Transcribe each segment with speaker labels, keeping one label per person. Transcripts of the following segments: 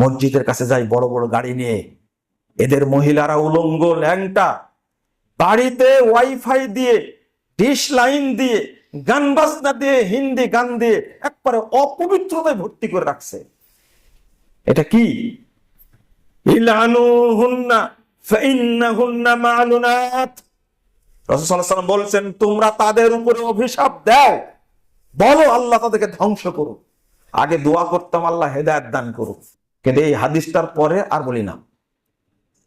Speaker 1: মসজিদের কাছে যাই বড় বড় গাড়ি নিয়ে। এদের মহিলারা উলঙ্গ ল্যাংটা। বাড়িতে ওয়াইফাই দিয়ে, ডিশ লাইন দিয়ে, গান বাজনা দিয়ে, হিন্দি গান দিয়ে একবারে অপবিত্রতায় ভর্তি করে রাখছে। এটা কি? বলছেন, তোমরা তাদের উপরে অভিশাপ দাও। বলো আল্লাহ তাদেরকে ধ্বংস করুক। আগে দোয়া করতাম, আল্লাহ হেদায়েত দান করুক। কিন্তু এই হাদিসটার পরে আর বলি না।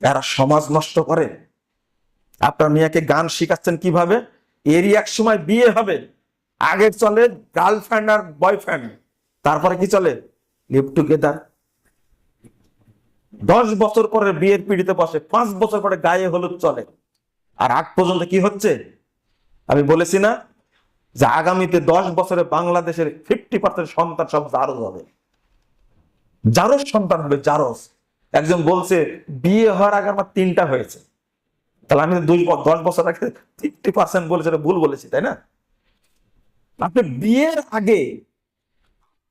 Speaker 1: এরা সমাজ নষ্ট করে। আপনার মেয়েকে গান শিখাচ্ছেন কীভাবে? এরই এক সময় বিয়ে হবে। আগে চলে গার্লফ্রেন্ড আর বয়ফ্রেন্ড তারপরে কি চলে? লিভ টুগেদার দশ বছর পরে বিয়ের পিড়িতে বসে, পাঁচ বছর পরে গায়ে হলুদ চলে। আর আগ পর্যন্ত কি হচ্ছে? আমি বলেছি না যে আগামীতে দশ বছরে বাংলাদেশের ফিফটি পার্সেন্ট সন্তান সব জারজ হবে। জারজ সন্তান হবে জারজ একজন বলছে, বিয়ে হওয়ার আগে আমার তিনটা হয়েছে। তাহলে আমি দুই দশ বছর আগে ফিফটি পার্সেন্ট বলেছে ভুল বলেছি, তাই না? আপনি বিয়ের আগে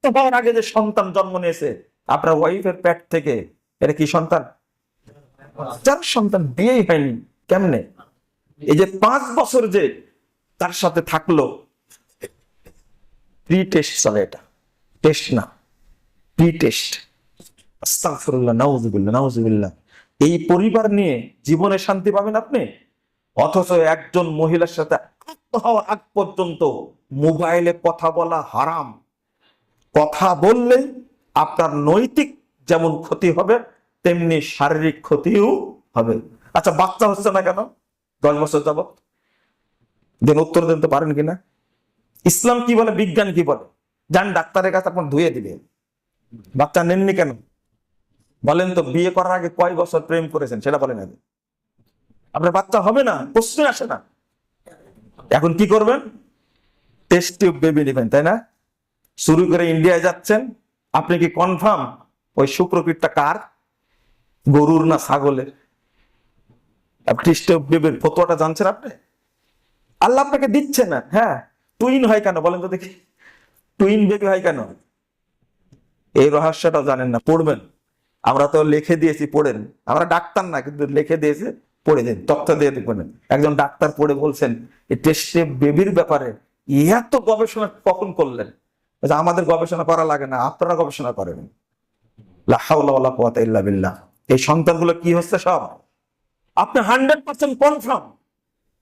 Speaker 1: হওয়ার আগে যে সন্তান জন্ম নিয়েছে, আপনার ওয়াইফের পেট থেকে, এটা কি সন্তান? যার সন্তান বিয়েই হয়নি, কেমনে? এই যে পাঁচ বছর যে তার সাথে থাকল প্রি টেস্ট চলে এটা টেস্ট না। এই পরিবার নিয়ে জীবনে শান্তি পাবেন আপনি? অথচ একজন মহিলার সাথে হওয়ার আগ পর্যন্ত মোবাইলে কথা বলা হারাম। কথা বললে আপনার নৈতিক যেমন ক্ষতি হবে, তেমনি শারীরিক ক্ষতিও হবে। আচ্ছা বাচ্চা হচ্ছে না কেন? দশ বছর যাবত দেন উত্তর দিতে পারেন কিনা? ইসলাম কি বলে? বিজ্ঞান কি বলে? যান ডাক্তারের কাছে আপনার ধুয়ে দিবে বাচ্চা নেননি কেন? বলেন তো, বিয়ে করার আগে কয় বছর প্রেম করেছেন? সেটা বলেন আগে। আপনার বাচ্চা হবে না? প্রশ্ন আসে না। এখন কি করবেন? টেস্ট টিউব বেবি নেবেন তাই না? শুরু করে ইন্ডিয়ায় যাচ্ছেন। আপনি কি কনফার্ম ওই শুক্রকীটটা কার? গরুর না ছাগলের? টেস্ট টিউব বেবির ফতোয়াটা জানছেন আপনি? আল্লাহ আপনাকে দিচ্ছে না। হ্যাঁ টুইন হয় কেন? বলেন তো দেখি। টুইন বেবি হয় কেন? এই রহস্যটা জানেন না, পড়বেন। আমরা তো লিখে দিয়েছি, পড়েন। আমরা ডাক্তার না, কিন্তু লিখে দিয়েছে, পড়ে দিন, তথ্য দিয়ে দেখবেন। একজন ডাক্তার পড়ে বলছেন, এই বেবির ব্যাপারে এত গবেষণা কখন করলেন? আমাদের গবেষণা করা লাগে না, আপনারা গবেষণা করেন। লা হাওলা ওয়ালা ইল্লা বিল্লাহ। এই সন্তানগুলো কি হচ্ছে সব? আপনি হান্ড্রেড পার্সেন্ট কনফার্ম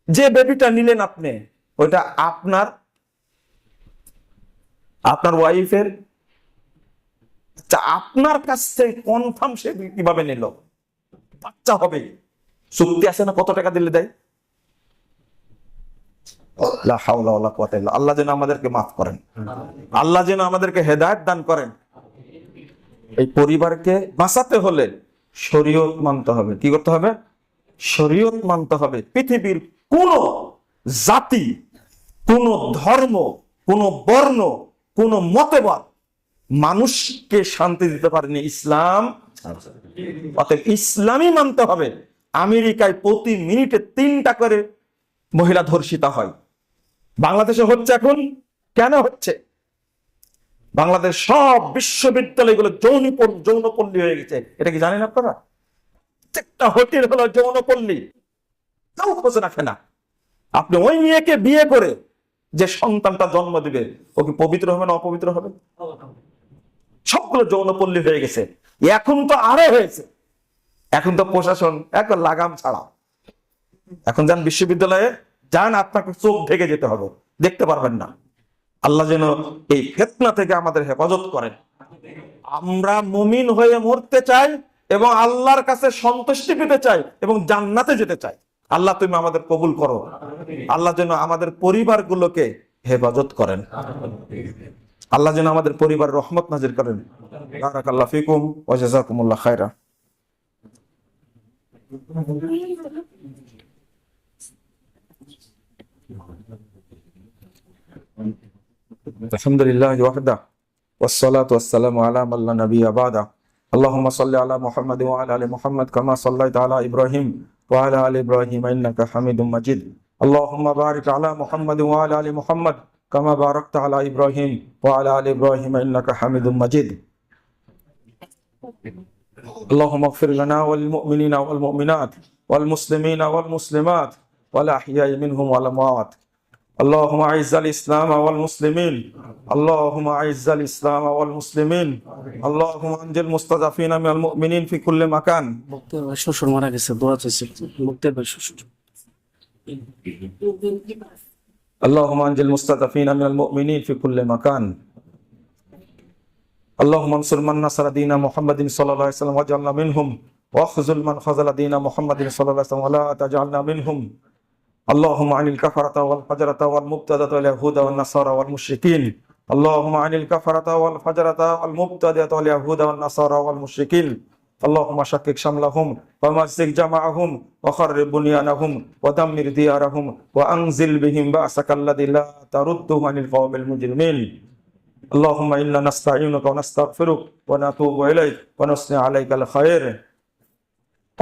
Speaker 1: যে বেবিটা নিলেন আপনি, ওইটা আপনার আপনার ওয়াইফের আচ্ছা আপনার কাছ থেকে কনফার্ম সে কীভাবে নিল? বাচ্চা হবে। চুক্তি আছে না? কত টাকা দিলে দেয়? আল্লাহ যেন আমাদেরকে মাফ করেন। আল্লাহ যেন আমাদেরকে হেদায়েত দান করেন। এই পরিবারকে বাঁচাতে হলে শরীয়ত মানতে হবে। কি করতে হবে? শরীয়ত মানতে হবে। পৃথিবীর কোন জাতি, কোন ধর্ম, কোন বর্ণ, কোন মতবাদ মানুষকে শান্তি দিতে পারেনি ইসলাম। অতএব ইসলামই মানতে হবে। আমেরিকায় প্রতি মিনিটে তিনটা করে মহিলা ধর্ষিতা হয়। বাংলাদেশে হচ্ছে এখন, কেন হচ্ছে? বাংলাদেশ সব বিশ্ববিদ্যালয়গুলো যৌন যৌনপল্লী হয়ে গেছে। এটা কি জানেন আপনারা? প্রত্যেকটা হোটেল হলো যৌনপল্লী। তাও খোঁজ রাখে না। আপনি ওই মেয়েকে বিয়ে করে যে সন্তানটা জন্ম দিবে, ও কি পবিত্র হবে না অপবিত্র হবে? সবগুলো যৌনপল্লী হয়ে গেছে। এখন তো আরও হয়েছে। এখন তো প্রশাসন একবার লাগাম ছাড়া। এখন যান বিশ্ববিদ্যালয়ে যান, আপনাকে চোখ ঢেকে যেতে হবে। দেখতে পারবেন না। আল্লাহ যেন এই ফেতনা থেকে আমাদের হেফাজত করেন। আমরা মুমিন হয়ে মরতে চাই এবং আল্লাহর কাছে সন্তুষ্টি পেতে চাই এবং জান্নাতে যেতে চাই। আল্লাহ তুমি আমাদের কবুল করো। আল্লাহ যেন আমাদের পরিবারগুলোকে হেফাজত করেন। আল্লাহ যেন আমাদের পরিবার রহমত নাজির করেন বারাকাল্লাহ ফিকুম ওয়া জাযাকুমুল্লাহ খায়রা الحمد لله وحده والصلاة والسلام على من لا نبي بعده اللهم صل على محمد وعلى آل محمد كما صليت على إبراهيم وعلى آل إبراهيم إنك حميد مجيد اللهم بارك على محمد وعلى آل محمد كما باركت على إبراهيم وعلى آل إبراهيم إنك حميد مجيد اللهم اغفر لنا وللمؤمنين والمؤمنات والمسلمين والمسلمات والأحياء منهم والأموات اللهم أعز الإسلام والمسلمين اللهم أعز الإسلام والمسلمين اللهم أنجل المستضعفين من المؤمنين في كل مكان
Speaker 2: মুক্তের ভাই শ্বশুর মারা গেছে দোয়া চাইছে মুক্তের ভাই শ্বশুর
Speaker 1: اللهم انجل المستضعفين من المؤمنين في كل مكان اللهم انصر من نصر دين محمد صلى الله عليه وسلم واجعلنا منهم واخذل من خذل دين محمد صلى الله عليه وسلم ولا تجعلنا منهم اللهم عن الكفرة والفجرة والمبتدة واليهود والنصارى والمشركين اللهم عن الكفرة والفجرة والمبتدة واليهود والنصارى والمشركين اللهم شكك شملهم ومزق جمعهم وخرب بنيانهم ودمر ديارهم وأنزل بهم بأسك الذي لا ترده عن القوم المجرمين اللهم إنا نستعينك ونستغفرك ونتوب إليك ونثني عليك الخير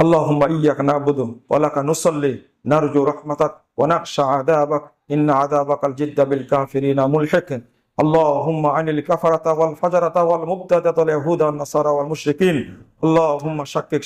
Speaker 1: اللهم إياك نعبد ولك نصلي نرجو رحمتك ونخشى عذابك إن عذابك الجد بالكافرين ملحق اللهم عن الكفرة والفجرة والمبتدة واليهود والنصارى والمشركين اللهم شكك